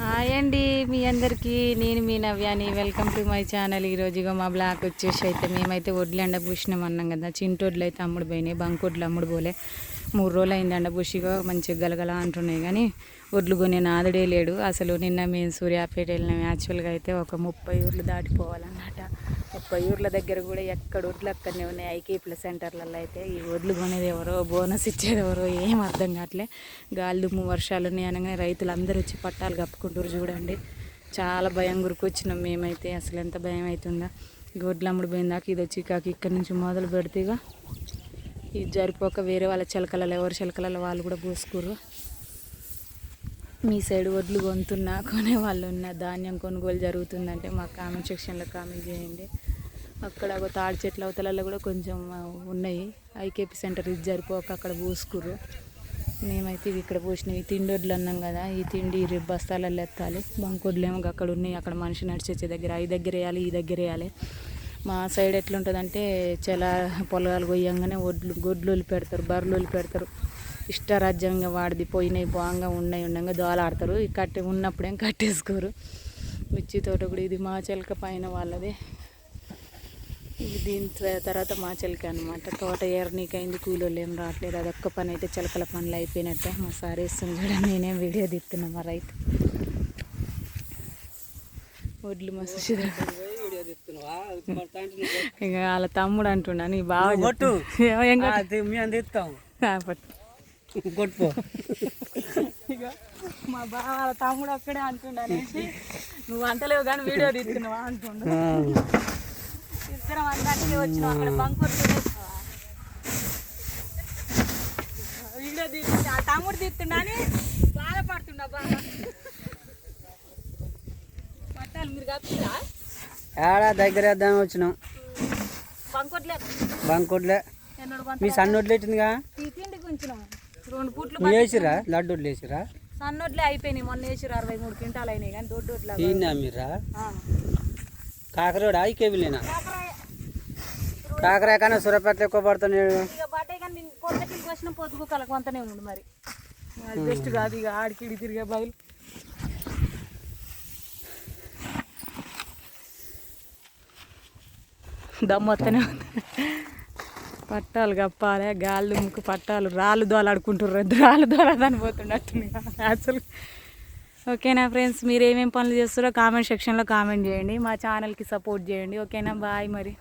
Hi అండి మీ అందరికీ. నేను మీ నవ్యాని. Welcome to my channel. ఈరోజు ఇగో మా బ్లాక్ వచ్చేసి అయితే మేమైతే వడ్లు ఎండ పూసినాం అన్నాం కదా. చింటొడ్లు అయితే అమ్ముడు పోయినాయి బంకొడ్లు అమ్ముడు పోలే. మూడు రోజులు అయింది బుషిగా మంచిగా గలగల అంటున్నాయి కానీ వడ్లు కొనే నాదుడే లేడు. అసలు నిన్న మేము సూర్యాపేట వెళ్ళినాం. యాక్చువల్గా అయితే ఒక ముప్పై ఊర్లు దాటిపోవాలన్నమాట. ముప్పై ఊర్ల దగ్గర కూడా ఎక్కడ వడ్లు అక్కడనే ఉన్నాయి. ఐకేపీల సెంటర్లలో అయితే ఈ వడ్లు కొనేది ఎవరో బోనస్ ఇచ్చేది ఎవరో ఏం అర్థం కావట్లే. గాలి దుమ్ము వర్షాలు ఉన్నాయి అనగానే రైతులు అందరూ వచ్చి పట్టాలు కప్పుకుంటారు చూడండి. చాలా భయం గురికొచ్చినాం మేమైతే. అసలు ఎంత భయం అవుతుందో గొడ్లు అమ్ముడు పోయిందాక ఇది వచ్చి కాక ఇక్కడ నుంచి మొదలు పెడితేగా ఇది జరిపోక వేరే వాళ్ళ చిలకలలో ఎవరి చిలకలలో వాళ్ళు కూడా పోసుకోరు మీ సైడ్ వడ్లు కొంటున్నా కొనే వాళ్ళు ఉన్న ధాన్యం కొనుగోలు జరుగుతుందంటే మా కామెంట్ సెక్షన్లో కామెంట్ చేయండి. అక్కడ ఒక తాడి చెట్ల అవతలలో కూడా కొంచెం ఉన్నాయి. ఐకేపీ సెంటర్ ఇది జరిపోక అక్కడ పోసుకురు మేమైతే ఇవి ఇక్కడ పోసినవి తిండి వడ్లు అన్నాం కదా ఈ తిండి రేపు బస్తాలలో ఎత్తాలి. బంకొడ్లు ఏమో అక్కడ ఉన్నాయి. అక్కడ మనిషి నడిచొచ్చే దగ్గర ఈ దగ్గర వేయాలి ఈ దగ్గర వేయాలి. మా సైడ్ ఎట్లుంటుందంటే చాలా పొలగాలు కొయ్యంగానే వడ్లు గొడ్లు వదిలి పెడతారు బర్రెలు వదిలి పెడతారు. ఇష్టరాజ్యంగా వాడిది పోయినాయి బాగా ఉన్నాయి ఉండగా దోలాడతారు. ఈ కట్టే ఉన్నప్పుడేం కట్టేసుకోరు. మిర్చి తోట కూడా ఇది మా చెలక పైన వాళ్ళది. ఇది దీని తర్వాత మా చెలక అనమాట తోట ఎర్రనీకైంది కూలోళ్ళు ఏం రావట్లేదు. అదొక్క పని అయితే చిలకల పనులు అయిపోయినట్టే. మా సార్ ఇస్తుంది చూడండి నేనేం వీడియో తీస్తున్నా మా రైతు. వడ్లు మస్తు ఇక వాళ్ళ తమ్ముడు అంటున్నా నీ బాగా కొట్టు. కొట్టు? మా బావ వాళ్ళ తమ్ముడు అక్కడే అంటుండ అనేసి నువ్వు అంటలేవు కానీ వీడియో తీస్తున్నావా? అంటుండు. ఇద్దరం అందరికి వచ్చినాం అక్కడ బంకు వీడియో తీస్తుండే ఆ తమ్ముడు తీస్తుండ అని బాధపడుతుండ బాగా ఏడా దగ్గర వేద్దాం వచ్చినాం. బంకొట్లే. మీ సన్నొడ్లు ఉంచినాం. రెండు వేసిరా లడ్డూలు వేసిరా సన్నొడ్లే అయిపోయినాయి. మొన్న వేసిరు అరవై మూడు క్వింటాలు అయినాయి కానీ దొడ్డు ఈయన మీరా కాకరోడా? ఈ కేబులేనా? కాకరాయ. కాకరాయ కన్నా సురపేట ఎక్కువ పడుతున్నాడు కానీ పొద్దుకి వచ్చిన పొద్దుకు కలక అంతనే ఉండు మరి బెస్ట్ కాదు ఇక. ఆడికి తిరిగే బదులు. దమ్మొత్తనే ఉంది పట్టాలు కప్పాలి గాలి ముక్కు పట్టాలు రాళ్ళు దోలాడుకుంటుర్రు రాళ్ళు దోలాదని పోతున్నట్టుంది అసలు. ఓకేనా ఫ్రెండ్స్ మీరు ఏమేమి పనులు చేస్తారో కామెంట్ సెక్షన్లో కామెంట్ చేయండి. మా ఛానల్కి సపోర్ట్ చేయండి. ఓకేనా బాయ్ మరి.